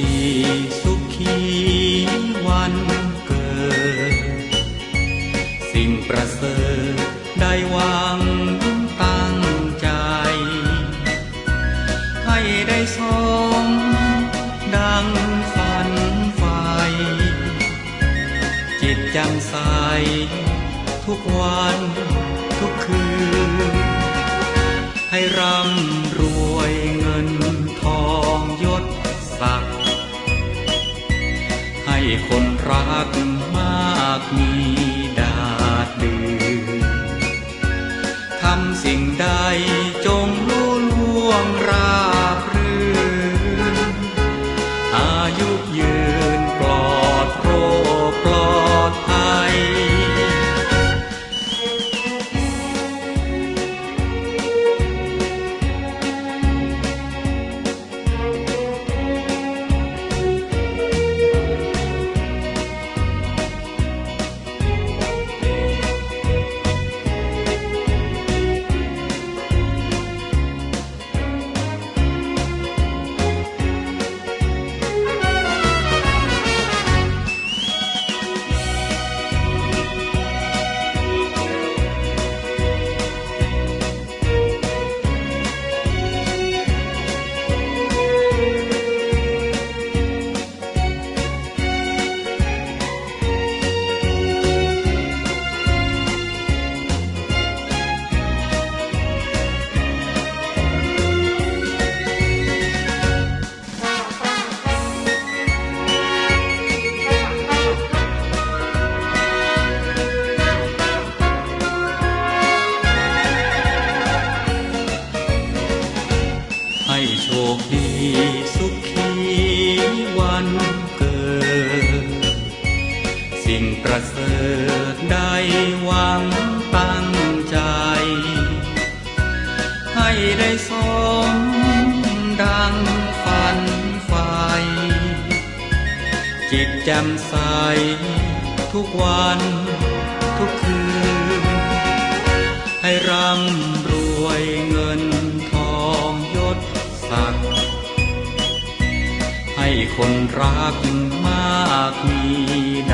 ดีสุขีวันเกิด สิ่งประเสริฐได้วางตั้งใจ ให้ได้สมดังฝันไฟจิตจำใสทุกวันทุกคืน ให้รำ คนรักมากมีดาดดืนทำสิ่งใดจงรู้ล่วงราบรื่นอายุยืน เกิด สิ่งประเสริฐได้หวังตั้งใจ ให้ได้สมดังฝันไฟจิตแจ่มใสทุกวันทุกคืน ให้ร่ำรวยเงิน คนรักมากมีด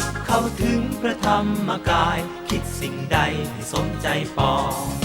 เข้าถึงพระธรรมกาย คิดสิ่งใดให้สมใจปอง